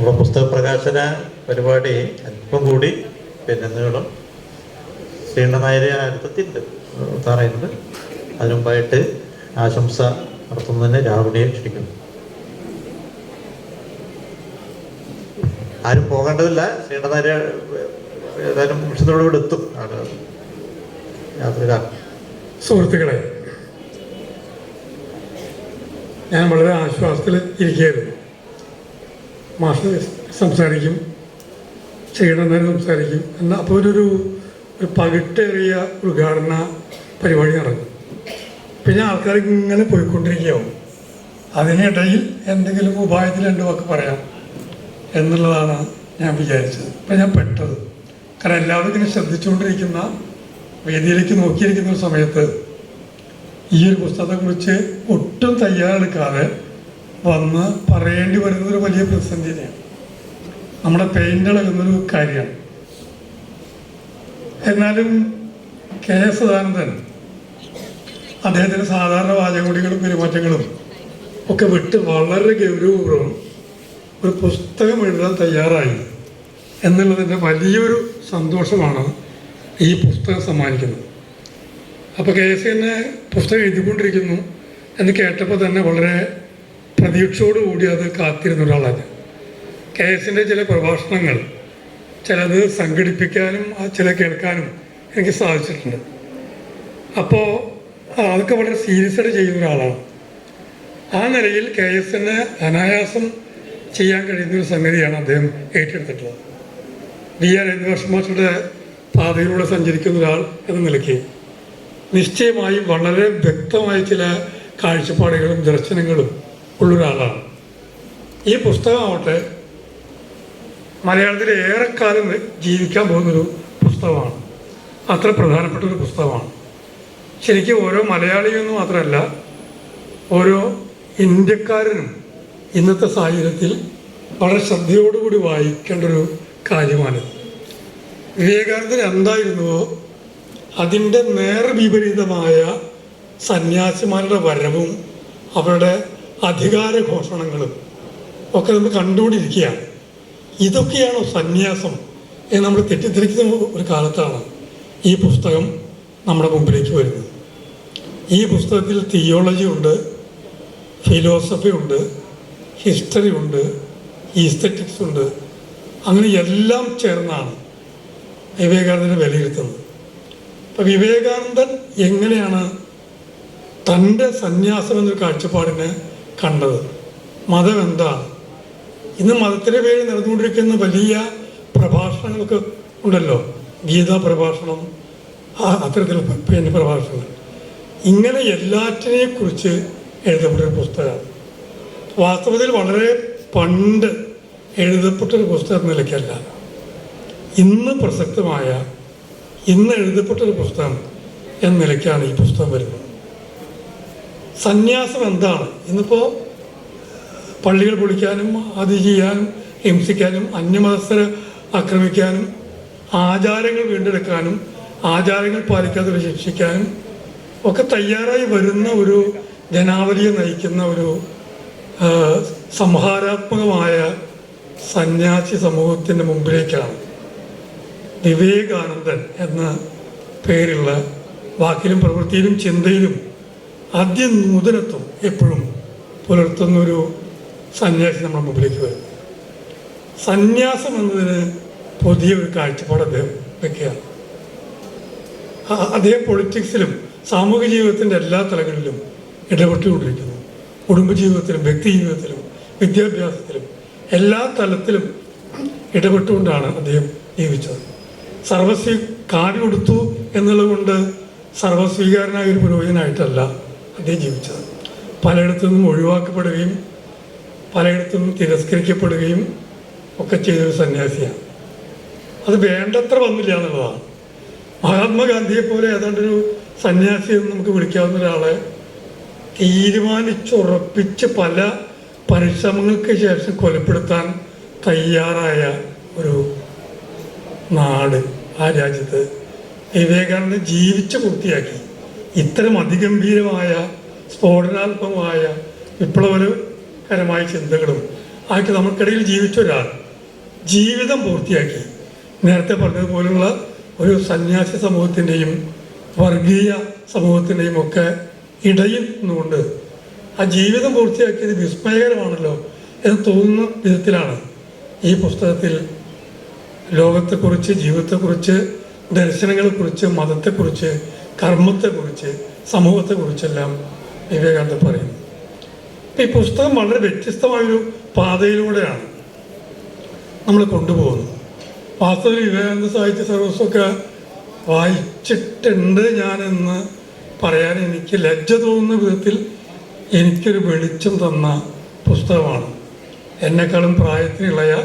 നമ്മുടെ പുസ്തക പ്രകാശന പരിപാടി അല്പം കൂടി പിന്നെ നീളം ശ്രീണനായരെ അടുത്തെത്തിയിട്ടുണ്ട് പറയുന്നത് അതിനു മുമ്പായിട്ട് ആശംസ നടത്തുന്നതിന് രാവിലെ ക്ഷണിക്കുന്നു. ആരും പോകേണ്ടതില്ല. ശ്രീണനായരെ ഏതായാലും നിമിഷത്തോടെ കൂടെ എത്തും ആളുകൾ യാത്രക്കാർ. സുഹൃത്തുക്കളെ ഞാൻ വളരെ ആശ്വാസത്തിൽ ഇരിക്കുകയായിരുന്നു. മാഷ് സംസാരിക്കും ചെയ്യണമെന്ന് സംസാരിക്കും. എന്നാൽ അപ്പോൾ ഒരു ഒരു പകിട്ടേറിയ ഉദ്ഘാടന പരിപാടി നടക്കും പിന്നെ ആൾക്കാർ ഇങ്ങനെ പോയിക്കൊണ്ടിരിക്കുകയാവും. അതിനിടയിൽ എന്തെങ്കിലും ഉപായത്തിൽ രണ്ട് വാക്ക് പറയാം എന്നുള്ളതാണ് ഞാൻ വിചാരിച്ചത്. ഇപ്പം ഞാൻ പെട്ടത്. കാരണം എല്ലാവരും ഇങ്ങനെ ശ്രദ്ധിച്ചുകൊണ്ടിരിക്കുന്ന വേദിയിലേക്ക് നോക്കിയിരിക്കുന്ന സമയത്ത് ഈ ഒരു പുസ്തകത്തെക്കുറിച്ച് ഒട്ടും തയ്യാറെടുക്കാതെ വന്ന് പറയേണ്ടി വരുന്ന ഒരു വലിയ പ്രതിസന്ധി തന്നെയാണ് നമ്മുടെ പെയിന്റ് ഇളകുന്നൊരു കാര്യമാണ്. എന്നാലും കെ എസ് സദാനന്ദൻ അദ്ദേഹത്തിന്റെ സാധാരണ വാചകോടികളും പെരുമാറ്റങ്ങളും ഒക്കെ വിട്ട് വളരെ ഗൗരവപൂർവം ഒരു പുസ്തകം എഴുതാൻ തയ്യാറായി എന്നുള്ളതിന്റെ വലിയൊരു സന്തോഷമാണ് ഈ പുസ്തകം സമ്മാനിക്കുന്നത്. അപ്പോൾ കെ എസ് എന്നെ പുസ്തകം എഴുതിക്കൊണ്ടിരിക്കുന്നു എന്ന് കേട്ടപ്പോൾ തന്നെ വളരെ പ്രതീക്ഷയോടുകൂടി അത് കാത്തിരുന്ന ഒരാളാണ്. കെ എസിന്റെ ചില പ്രഭാഷണങ്ങൾ ചിലത് സംഘടിപ്പിക്കാനും ചില കേൾക്കാനും എനിക്ക് സാധിച്ചിട്ടുണ്ട്. അപ്പോൾ അതൊക്കെ വളരെ സീരിയസ് ആയിട്ട് ചെയ്യുന്ന ഒരാളാണ്. ആ നിലയിൽ കെ എസിന് അനായാസം ചെയ്യാൻ കഴിയുന്ന ഒരു സംഗതിയാണ് അദ്ദേഹം ഏറ്റെടുത്തിട്ടുള്ളത്. വി ആർ മാസ്റ്ററുടെ പാതയിലൂടെ സഞ്ചരിക്കുന്ന ഒരാൾ എന്ന നിലയ്ക്ക് നിശ്ചയമായും വളരെ വ്യക്തമായ ചില കാഴ്ചപ്പാടുകളും ദർശനങ്ങളും ഉള്ളൊരാളാണ്. ഈ പുസ്തകമാവട്ടെ മലയാളത്തിൽ ഏറെക്കാലം ജീവിക്കാൻ പോകുന്നൊരു പുസ്തകമാണ്. അത്ര പ്രധാനപ്പെട്ട ഒരു പുസ്തകമാണ്. ശരിക്കും ഓരോ മലയാളിയെന്ന് മാത്രമല്ല ഓരോ ഇന്ത്യക്കാരനും ഇന്നത്തെ സാഹചര്യത്തിൽ വളരെ ശ്രദ്ധയോടുകൂടി വായിക്കേണ്ട ഒരു കാര്യമാണിത് വിവേകാനന്ദൻ എന്തായിരുന്നുവോ അതിന്റെ നേർ വിപരീതമായ സന്യാസിമാരുടെ വരവും അവരുടെ അധികാര ഘോഷണങ്ങളും ഒക്കെ നമ്മൾ കണ്ടുകൊണ്ടിരിക്കുകയാണ്. ഇതൊക്കെയാണോ സന്യാസം എന്ന് നമ്മൾ തെറ്റിദ്ധരിക്കുന്ന ഒരു കാലത്താണ് ഈ പുസ്തകം നമ്മുടെ മുമ്പിലേക്ക് വരുന്നത്. ഈ പുസ്തകത്തിൽ തിയോളജി ഉണ്ട് ഫിലോസഫി ഉണ്ട് ഹിസ്റ്ററി ഉണ്ട് ഈസ്തറ്റിക്സ് ഉണ്ട്. അങ്ങനെ എല്ലാം ചേർന്നാണ് വിവേകാനന്ദനെ വിലയിരുത്തുന്നത്. അപ്പം വിവേകാനന്ദൻ എങ്ങനെയാണ് തന്റെ സന്യാസം എന്നൊരു കാഴ്ചപ്പാടിനെ കണ്ടത്. മതം എന്താണ്? ഇന്ന് മതത്തിന്റെ പേരിൽ നടന്നുകൊണ്ടിരിക്കുന്ന വലിയ പ്രഭാഷണങ്ങൾക്ക് ഉണ്ടല്ലോ. ഗീതാ പ്രഭാഷണം ആ അത്തരത്തിലുള്ള പിന്നെ പ്രഭാഷണങ്ങൾ. ഇങ്ങനെ എല്ലാറ്റിനെ കുറിച്ച് എഴുതപ്പെട്ടൊരു പുസ്തകമാണ്. വാസ്തവത്തിൽ വളരെ പണ്ട് എഴുതപ്പെട്ടൊരു പുസ്തകം നിലയ്ക്കല്ല. ഇന്ന് പ്രസക്തമായ ഇന്ന് എഴുതപ്പെട്ടൊരു പുസ്തകം എന്ന നിലയ്ക്കാണ് ഈ പുസ്തകം വരുന്നത്. സന്യാസം എന്താണ്? ഇന്നിപ്പോൾ പള്ളികൾ പൊളിക്കാനും അത് ചെയ്യാനും ഹിംസിക്കാനും അന്യമതസ്ഥരെ ആക്രമിക്കാനും ആചാരങ്ങൾ വീണ്ടെടുക്കാനും ആചാരങ്ങൾ പാലിക്കാതെ ശിക്ഷിക്കാനും ഒക്കെ തയ്യാറായി വരുന്ന ഒരു ജനാവലിയെ നയിക്കുന്ന ഒരു സംഹാരാത്മകമായ സന്യാസി സമൂഹത്തിന്റെ മുമ്പിലേക്കാണ് വിവേകാനന്ദൻ എന്ന പേരുള്ള വാക്കിലും പ്രവൃത്തിയിലും ചിന്തയിലും അതിനൂതനത്വം എപ്പോഴും പുലർത്തുന്ന ഒരു സന്യാസി നമ്മുടെ മുമ്പിലേക്ക് വരും. സന്യാസം എന്നതിന് പുതിയൊരു കാഴ്ചപ്പാട് അദ്ദേഹം വെക്കുകയാണ്. അദ്ദേഹം പൊളിറ്റിക്സിലും സാമൂഹിക ജീവിതത്തിന്റെ എല്ലാ തലങ്ങളിലും ഇടപെട്ടുകൊണ്ടിരിക്കുന്നു. കുടുംബജീവിതത്തിലും വ്യക്തി ജീവിതത്തിലും വിദ്യാഭ്യാസത്തിലും എല്ലാ തലത്തിലും ഇടപെട്ടുകൊണ്ടാണ് അദ്ദേഹം ജീവിച്ചത്. സർവസ്വീ കാടി കൊടുത്തു എന്നുള്ളത് കൊണ്ട് സർവസ്വീകാരനായ ഒരു പുരോഹിതനായിട്ടല്ല അദ്ദേഹം ജീവിച്ചത്. പലയിടത്തു നിന്നും ഒഴിവാക്കപ്പെടുകയും പലയിടത്തു നിന്നും തിരസ്കരിക്കപ്പെടുകയും ഒക്കെ ചെയ്തൊരു സന്യാസിയാണ്. അത് വേണ്ടത്ര വന്നില്ല എന്നുള്ളതാണ്. മഹാത്മാഗാന്ധിയെ പോലെ ഏതാണ്ടൊരു സന്യാസി എന്ന് നമുക്ക് വിളിക്കാവുന്ന ഒരാളെ തീരുമാനിച്ചുറപ്പിച്ച് പല പരിശ്രമങ്ങൾക്ക് ശേഷം കൊലപ്പെടുത്താൻ തയ്യാറായ ഒരു നാട് ആ രാജ്യത്ത് വിവേകാനന്ദൻ ജീവിച്ച് പൂർത്തിയാക്കി. ഇത്തരം അതിഗംഭീരമായ സ്ഫോടനാത്മകമായ വിപ്ലവകരമായ ചിന്തകളും ആയിട്ട് നമുക്കിടയിൽ ജീവിച്ച ഒരാൾ ജീവിതം പൂർത്തിയാക്കി. നേരത്തെ പറഞ്ഞതുപോലുള്ള ഒരു സന്യാസി സമൂഹത്തിന്റെയും വർഗീയ സമൂഹത്തിന്റെയും ഒക്കെ ഇടയിൽ നിന്നുകൊണ്ട് ആ ജീവിതം പൂർത്തിയാക്കിയത് വിസ്മയകരമാണല്ലോ എന്ന് തോന്നുന്ന വിധത്തിലാണ് ഈ പുസ്തകത്തിൽ ലോകത്തെക്കുറിച്ച് ജീവിതത്തെക്കുറിച്ച് ദർശനങ്ങളെക്കുറിച്ച് മതത്തെക്കുറിച്ച് കർമ്മത്തെക്കുറിച്ച് സമൂഹത്തെക്കുറിച്ചെല്ലാം വിവേകാനന്ദ പറയുന്നു. ഈ പുസ്തകം വളരെ വ്യത്യസ്തമായൊരു പാതയിലൂടെയാണ് നമ്മൾ കൊണ്ടുപോകുന്നത്. വാസ്തവത്തിൽ വിവേകാനന്ദ സാഹിത്യ സർവസ്വമൊക്കെ വായിച്ചിട്ടുണ്ട് ഞാനെന്ന് പറയാൻ എനിക്ക് ലജ്ജ തോന്നുന്ന വിധത്തിൽ എനിക്കൊരു വെളിച്ചം തന്ന പുസ്തകമാണ്. എന്നെക്കാളും പ്രായത്തിനിളയ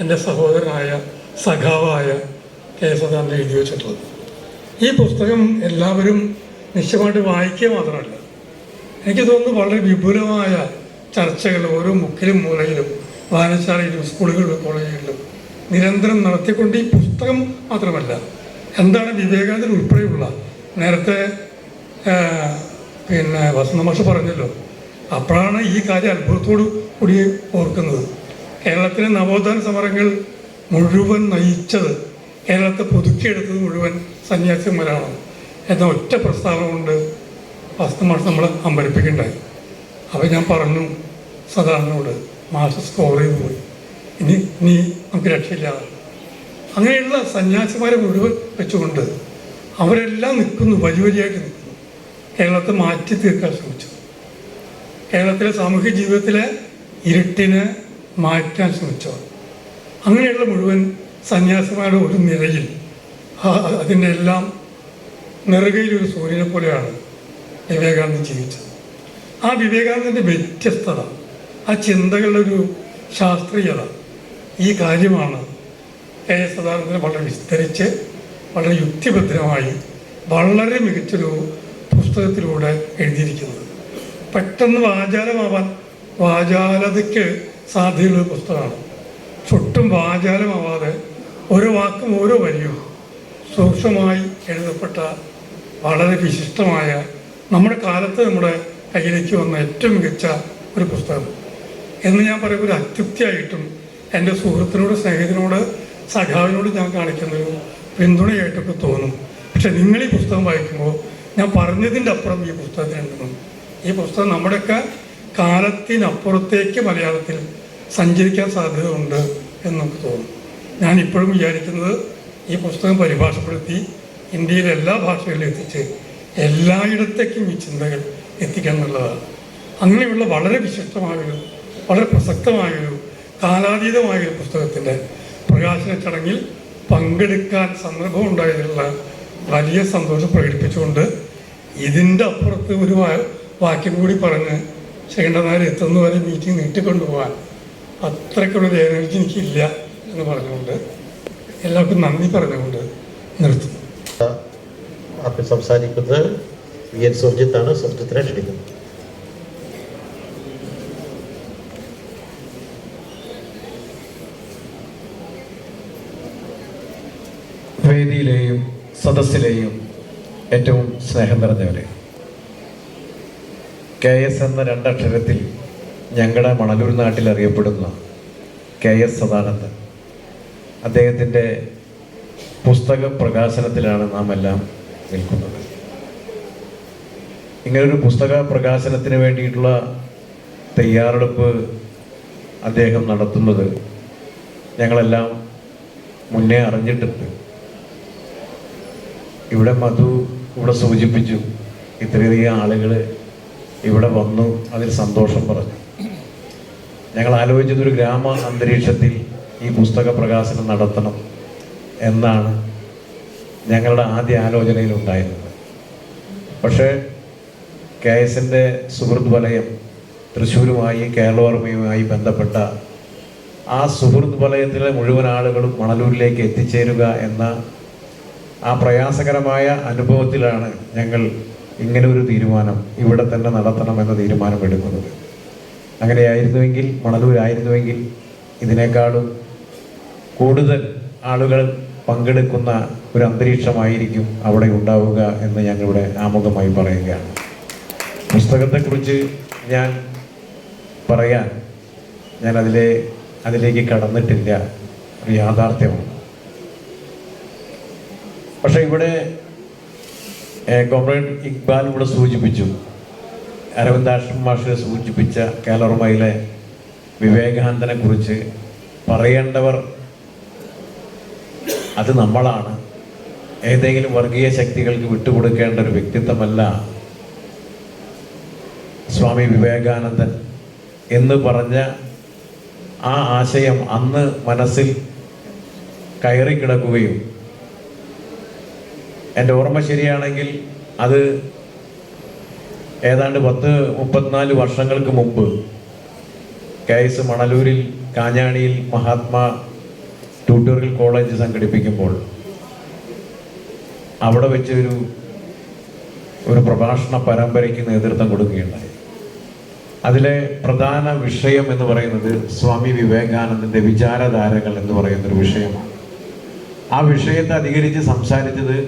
എന്റെ സഹോദരനായ സഖാവായ കെ എസ് എഴുതി വെച്ചിട്ടുള്ളത്. ഈ പുസ്തകം എല്ലാവരും നിശ്ചയമായിട്ട് വായിക്കുക മാത്രമല്ല. എനിക്ക് തോന്നുന്നു വളരെ വിപുലമായ ചർച്ചകൾ ഓരോ മുക്കിലും മൂലയിലും വായനശാലയിലും സ്കൂളുകളിലും കോളേജുകളിലും നിരന്തരം നടത്തിക്കൊണ്ട് ഈ പുസ്തകം മാത്രമല്ല എന്താണ് വിവേകാനന്ദൻ ഉൾപ്പെടെയുള്ള നേരത്തെ പിന്നെ വസന്ത മാഷ് പറഞ്ഞല്ലോ അപ്പോഴാണ് ഈ കാര്യം അത്ഭുതത്തോടു കൂടി ഓർക്കുന്നത്. കേരളത്തിലെ നവോത്ഥാന സമരങ്ങൾ മുഴുവൻ നയിച്ചത് കേരളത്തെ പുതുക്കിയെടുത്തത് മുഴുവൻ സന്യാസിമാരാണ് എന്ന ഒറ്റ പ്രസ്താവന കൊണ്ട് വസ്തുമാണ് നമ്മൾ അമ്പരിപ്പിക്കേണ്ടത് അപ്പോൾ ഞാൻ പറഞ്ഞു സദാനോട് മാഷ് സ്കോർ ചെയ്ത് പോയി. ഇനി നീ നമുക്ക് രക്ഷയില്ലാതെ അങ്ങനെയുള്ള സന്യാസിമാരെ മുഴുവൻ വെച്ചുകൊണ്ട് അവരെല്ലാം നിൽക്കുന്നു വലിയ വലിയായിട്ട് നിൽക്കുന്നു. കേരളത്തെ മാറ്റി തീർക്കാൻ ശ്രമിച്ചു. കേരളത്തിലെ സാമൂഹ്യ ജീവിതത്തിലെ ഇരുട്ടിനെ മാറ്റാൻ ശ്രമിച്ചവർ. അങ്ങനെയുള്ള മുഴുവൻ സന്യാസിമാരുടെ ഒരു നിരയിൽ ആ- അതിന്റെ എല്ലാം നെറുകയിലൊരു സൂര്യനെ പോലെയാണ് വിവേകാനന്ദൻ ജീവിച്ചത്. ആ വിവേകാനന്ദന്റെ വ്യത്യസ്തത ആ ചിന്തകളുടെ ഒരു ശാസ്ത്രീയത ഈ കാര്യമാണ് കെ എസ് സദാനന്ദന് വളരെ വിസ്തരിച്ച് വളരെ യുക്തിഭദ്രമായി വളരെ മികച്ചൊരു പുസ്തകത്തിലൂടെ എഴുതിയിരിക്കുന്നത്. പെട്ടെന്ന് വാചാലമാവാൻ വാചാലതയ്ക്ക് സാധ്യതയുള്ള പുസ്തകമാണ്. ചുട്ടും വാചാലമാവാതെ ഓരോ വാക്കും ഓരോ വരിയും സൂക്ഷ്മമായി എഴുതപ്പെട്ട വളരെ വിശിഷ്ടമായ നമ്മുടെ കാലത്ത് നമ്മുടെ കയ്യിലേക്ക് വന്ന ഏറ്റവും മികച്ച ഒരു പുസ്തകം. എന്ന് ഞാൻ പറയുമ്പോൾ ഒരു അത്യുപ്തിയായിട്ടും എന്റെ സുഹൃത്തിനോട് സ്നേഹത്തിനോട് സഖാവിനോട് ഞാൻ കാണിക്കുന്നൊരു പിന്തുണയായിട്ടൊക്കെ തോന്നും. പക്ഷെ നിങ്ങൾ ഈ പുസ്തകം വായിക്കുമ്പോൾ ഞാൻ പറഞ്ഞതിന്റെ അപ്പുറം ഈ പുസ്തകത്തിനുണ്ടെന്നും ഈ പുസ്തകം നമ്മുടെയൊക്കെ കാലത്തിനപ്പുറത്തേക്ക് മലയാളത്തിൽ സഞ്ചരിക്കാൻ സാധ്യതയുണ്ട് എന്ന് നമുക്ക് തോന്നും. ഞാൻ ഇപ്പോഴും വിചാരിക്കുന്നത് ഈ പുസ്തകം പരിഭാഷപ്പെടുത്തി ഇന്ത്യയിലെ എല്ലാ ഭാഷകളിലും എത്തിച്ച് എല്ലായിടത്തേക്കും ഈ ചിന്തകൾ എത്തിക്കാൻ എന്നുള്ളതാണ് അങ്ങനെയുള്ള വളരെ വിശിഷ്ടമായൊരു വളരെ പ്രസക്തമായൊരു കാലാതീതമായൊരു പുസ്തകത്തിന്റെ പ്രകാശന ചടങ്ങിൽ പങ്കെടുക്കാൻ സന്ദർഭം ഉണ്ടായതിലുള്ള വലിയ സന്തോഷം പ്രകടിപ്പിച്ചുകൊണ്ട് ഇതിന്റെ അപ്പുറത്ത് ഒരു വാക്യം കൂടി പറഞ്ഞ് ശേഖണ്ഡനാർ എത്തുന്നവരെ മീറ്റിംഗ് നീട്ടിക്കൊണ്ടുപോകാൻ അത്രയ്ക്കുള്ളൊരു എനർജി എനിക്കില്ല എന്ന് പറഞ്ഞുകൊണ്ട് എല്ലാവർക്കും നന്ദി പറഞ്ഞുകൊണ്ട് നിർത്തും അപ്പോൾ സംസാരിക്കുന്നത് വി എൻ സുർജിത്താണ് സുർജിത്തിനെ ക്ഷണിക്കുന്നത് വേദിയിലെയും സദസ്സിലെയും ഏറ്റവും സ്നേഹം നിറഞ്ഞവരെ. കെ എസ് എന്ന രണ്ടക്ഷരത്തിൽ ഞങ്ങളുടെ മണലൂർ നാട്ടിൽ അറിയപ്പെടുന്ന കെ എസ് സദാനന്ദൻ. അദ്ദേഹത്തിന്റെ പുസ്തക പ്രകാശനത്തിലാണ് നാം എല്ലാം നിൽക്കുന്നത്. ഇങ്ങനൊരു പുസ്തക പ്രകാശനത്തിന് വേണ്ടിയിട്ടുള്ള തയ്യാറെടുപ്പ് അദ്ദേഹം നടത്തുന്നത് ഞങ്ങളെല്ലാം മുന്നേ അറിഞ്ഞിട്ടുണ്ട്. ഇവിടെ മധു ഇവിടെ സൂചിപ്പിച്ചു ഇത്രയധികം ആളുകൾ ഇവിടെ വന്നു അതിൽ സന്തോഷം പറഞ്ഞു. ഞങ്ങൾ ആലോചിച്ചത് ഒരു ഗ്രാമ അന്തരീക്ഷത്തിൽ ഈ പുസ്തക പ്രകാശനം നടത്തണം എന്നാണ് ഞങ്ങളുടെ ആദ്യ ആലോചനയിൽ ഉണ്ടായിരുന്നത് പക്ഷേ കെ എസിന്റെ സുഹൃത്ത് വലയം തൃശ്ശൂരുമായി കേരളവർമ്മയുമായി ബന്ധപ്പെട്ട ആ സുഹൃത്ത് വലയത്തിലെ മുഴുവൻ ആളുകളും മണലൂരിലേക്ക് എത്തിച്ചേരുക എന്ന ആ പ്രയാസകരമായ അനുഭവത്തിലാണ് ഞങ്ങൾ ഇങ്ങനെ ഒരു തീരുമാനം ഇവിടെ തന്നെ നടത്തണമെന്ന തീരുമാനം എടുക്കുന്നത്. അങ്ങനെയായിരുന്നുവെങ്കിൽ മണലൂരായിരുന്നുവെങ്കിൽ ഇതിനേക്കാളും കൂടുതൽ ആളുകൾ പങ്കെടുക്കുന്ന ഒരു അന്തരീക്ഷമായിരിക്കും അവിടെ ഉണ്ടാവുക എന്ന് ഞങ്ങളിവിടെ ആമുഖമായി പറയുകയാണ്. പുസ്തകത്തെക്കുറിച്ച് ഞാൻ പറയാൻ ഞാൻ അതിലെ അതിലേക്ക് കടന്നിട്ടില്ല. ഒരു യാഥാർത്ഥ്യമാണ്. പക്ഷെ ഇവിടെ കോമ്രേഡ് ഇക്ബാൽ ഇവിടെ സൂചിപ്പിച്ചു. അരവിന്ദാശ്രം മാഷിനെ സൂചിപ്പിച്ച കേലർമയിലെ വിവേകാനന്ദനെക്കുറിച്ച് പറയേണ്ടവർ അത് നമ്മളാണ്. ഏതെങ്കിലും വർഗീയ ശക്തികൾക്ക് വിട്ടുകൊടുക്കേണ്ട ഒരു വ്യക്തിത്വമല്ല സ്വാമി വിവേകാനന്ദൻ എന്ന് പറഞ്ഞ ആ ആശയം അന്ന് മനസ്സിൽ കയറി കിടക്കുകയും എന്റെ ഓർമ്മ ശരിയാണെങ്കിൽ അത് ഏതാണ്ട് പത്ത് മുപ്പത്തിനാല് വർഷങ്ങൾക്ക് മുമ്പ് കെ എസ് മണലൂരിൽ കാഞ്ഞാണിയിൽ മഹാത്മാ ട്യൂട്ടോറിയൽ കോളേജ് സംഘടിപ്പിക്കുമ്പോൾ അവിടെ വെച്ച് ഒരു ഒരു പ്രഭാഷണ പരമ്പരയ്ക്ക് നേതൃത്വം കൊടുക്കുകയുണ്ടായി. അതിലെ പ്രധാന വിഷയം എന്ന് പറയുന്നത് സ്വാമി വിവേകാനന്ദന്റെ വിചാരധാരകൾ എന്ന് പറയുന്ന ഒരു വിഷയമാണ്. ആ വിഷയത്തെ അധികരിച്ച് സംസാരിച്ചത്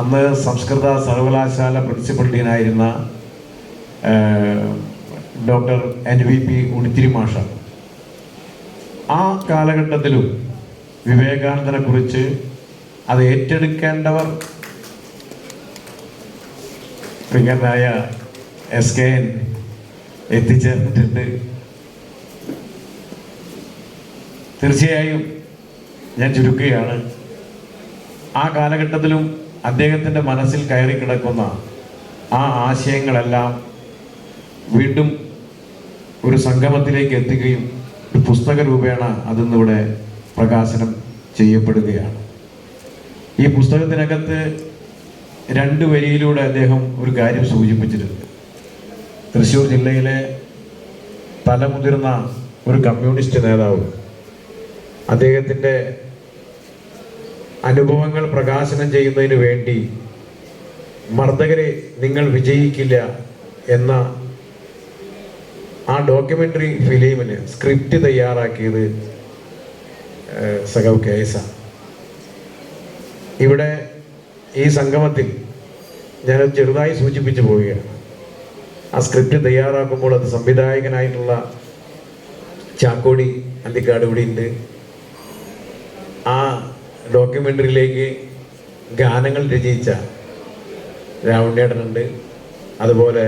അന്ന് സംസ്കൃത സർവകലാശാല principal ഡീനായിരുന്ന doctor N V P Unnithiri മാഷാണ് ആ കാലഘട്ടത്തിലും വിവേകാനന്ദനെ കുറിച്ച് അത് ഏറ്റെടുക്കേണ്ടവർ പ്രിയനായ എസ് കെ എൻ എത്തിച്ചേർന്നിട്ടുണ്ട്. തീർച്ചയായും ഞാൻ ചുരുക്കുകയാണ്. ആ കാലഘട്ടത്തിലും അദ്ദേഹത്തിന്റെ മനസ്സിൽ കയറി കിടക്കുന്ന ആ ആശയങ്ങളെല്ലാം വീണ്ടും ഒരു സംഗമത്തിലേക്ക് എത്തുകയും ഒരു പുസ്തക രൂപേണ അതിന്നിവിടെ പ്രകാശനം ചെയ്യപ്പെടുകയാണ്. ഈ പുസ്തകത്തിനകത്ത് രണ്ട് വരിയിലൂടെ അദ്ദേഹം ഒരു കാര്യം സൂചിപ്പിച്ചിട്ടുണ്ട്. തൃശ്ശൂർ ജില്ലയിലെ തലമുതിർന്ന ഒരു കമ്മ്യൂണിസ്റ്റ് നേതാവ് അദ്ദേഹത്തിന്റെ അനുഭവങ്ങൾ പ്രകാശനം ചെയ്യുന്നതിന് വേണ്ടി മർദ്ദകരെ നിങ്ങൾ വിജയിക്കില്ല എന്ന ആ ഡോക്യുമെന്ററി ഫിലിമിന് സ്ക്രിപ്റ്റ് തയ്യാറാക്കിയത് ഏഹ്, എസ് കേസ ഇവിടെ ഈ സംഗമത്തിൽ ഞാൻ ചെറുതായി സൂചിപ്പിച്ചു പോവുകയാണ്. ആ സ്ക്രിപ്റ്റ് തയ്യാറാക്കുമ്പോൾ അത് സംവിധായകനായിട്ടുള്ള ചാക്കോടി അന്തിക്കാട് ഇവിടെ ഉണ്ട്. ആ ഡോക്യുമെന്ററിയിലേക്ക് ഗാനങ്ങൾ രചയിച്ച രാവണേട്ടനുണ്ട്. അതുപോലെ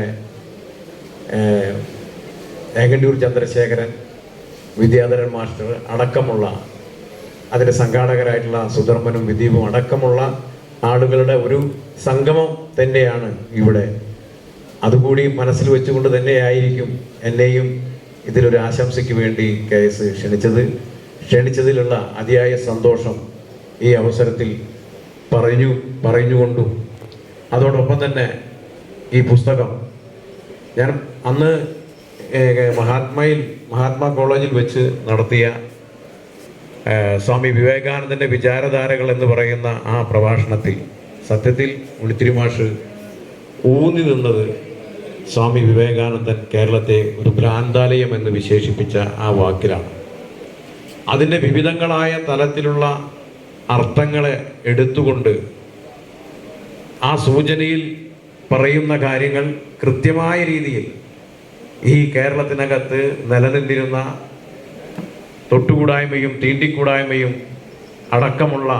ഏകണ്ടൂർ ചന്ദ്രശേഖരൻ വിദ്യാധരൻ മാസ്റ്റർ അടക്കമുള്ള അതിന്റെ സംഘാടകരായിട്ടുള്ള സുധർമ്മനും വിദീപും അടക്കമുള്ള ആളുകളുടെ ഒരു സംഗമം തന്നെയാണ് ഇവിടെ. അതുകൂടി മനസ്സിൽ വെച്ചുകൊണ്ട് തന്നെയായിരിക്കും എന്നെയും ഇതിലൊരു ആശംസയ്ക്ക് വേണ്ടി കെ എസ് ക്ഷണിച്ചത്. ക്ഷണിച്ചതിലുള്ള അതിയായ സന്തോഷം ഈ അവസരത്തിൽ പറഞ്ഞു പറഞ്ഞുകൊണ്ടു. അതോടൊപ്പം തന്നെ ഈ പുസ്തകം. ഞാൻ അന്ന് മഹാത്മയിൽ മഹാത്മാ കോളേജിൽ വെച്ച് നടത്തിയ സ്വാമി വിവേകാനന്ദന്റെ വിചാരധാരകൾ എന്ന് പറയുന്ന ആ പ്രഭാഷണത്തിൽ സത്യത്തിൽ ഉളിത്തിരി മാഷ് ഊന്നി നിന്നത് സ്വാമി വിവേകാനന്ദൻ കേരളത്തെ ഒരു ഭ്രാന്താലയം എന്ന് വിശേഷിപ്പിച്ച ആ വാക്കിലാണ്. അതിന്റെ വിവിധങ്ങളായ തലത്തിലുള്ള അർത്ഥങ്ങളെ എടുത്തുകൊണ്ട് ആ സൂചനയിൽ പറയുന്ന കാര്യങ്ങൾ കൃത്യമായ രീതിയിൽ ഈ കേരളത്തിനകത്ത് നിലനിന്നിരുന്ന തൊട്ടുകൂടായ്മയും തീണ്ടിക്കൂടായ്മയും അടക്കമുള്ള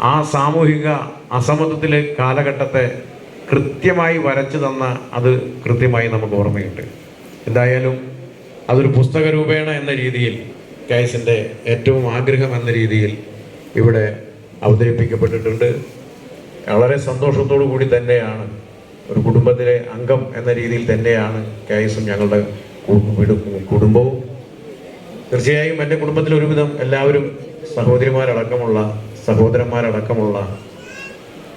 ആ സാമൂഹിക അസമത്വത്തിലെ കാലഘട്ടത്തെ കൃത്യമായി വരച്ചു തന്ന അത് കൃത്യമായി നമുക്ക് ഓർമ്മയുണ്ട്. എന്തായാലും അതൊരു പുസ്തക രൂപേണ എന്ന രീതിയിൽ കേസിന്റെ ഏറ്റവും ആഗ്രഹം എന്ന രീതിയിൽ ഇവിടെ അവതരിപ്പിക്കപ്പെട്ടിട്ടുണ്ട്. വളരെ സന്തോഷത്തോടു കൂടി തന്നെയാണ് ഒരു കുടുംബത്തിലെ അംഗം എന്ന രീതിയിൽ തന്നെയാണ് കേസും ഞങ്ങളുടെ കുടുംബവും തീർച്ചയായും എന്റെ കുടുംബത്തിൽ ഒരുവിധം എല്ലാവരും സഹോദരിമാരടക്കമുള്ള സഹോദരന്മാരടക്കമുള്ള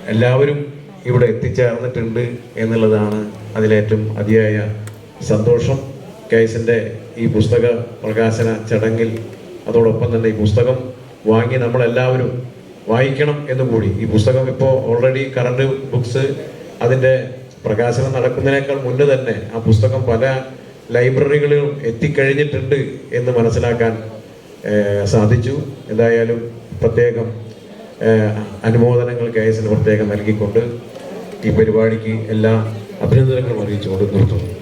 എല്ലാവരും ഇവിടെ എത്തിച്ചേർന്നിട്ടുണ്ട് എന്നുള്ളതാണ് അതിലേറ്റവും അതിയായ സന്തോഷം. കേസിന്റെ ഈ പുസ്തക പ്രകാശന ചടങ്ങിൽ അതോടൊപ്പം തന്നെ ഈ പുസ്തകം വാങ്ങി നമ്മളെല്ലാവരും വായിക്കണം എന്ന് കൂടി. ഈ പുസ്തകം ഇപ്പോൾ ഓൾറെഡി കറണ്ട് ബുക്സ് അതിന്റെ പ്രകാശനം നടക്കുന്നതിനേക്കാൾ മുന്നേ തന്നെ ആ പുസ്തകം പല ലൈബ്രറികളിലും എത്തിക്കഴിഞ്ഞിട്ടുണ്ട് എന്ന് മനസ്സിലാക്കാൻ സാധിച്ചു. എന്തായാലും പ്രത്യേകം അനുമോദനങ്ങൾ കെ എസിന് പ്രത്യേകം നൽകിക്കൊണ്ട് ഈ പരിപാടിക്ക് എല്ലാ അഭിനന്ദനങ്ങളും അറിയിച്ചുകൊണ്ട് നിർത്തുന്നു.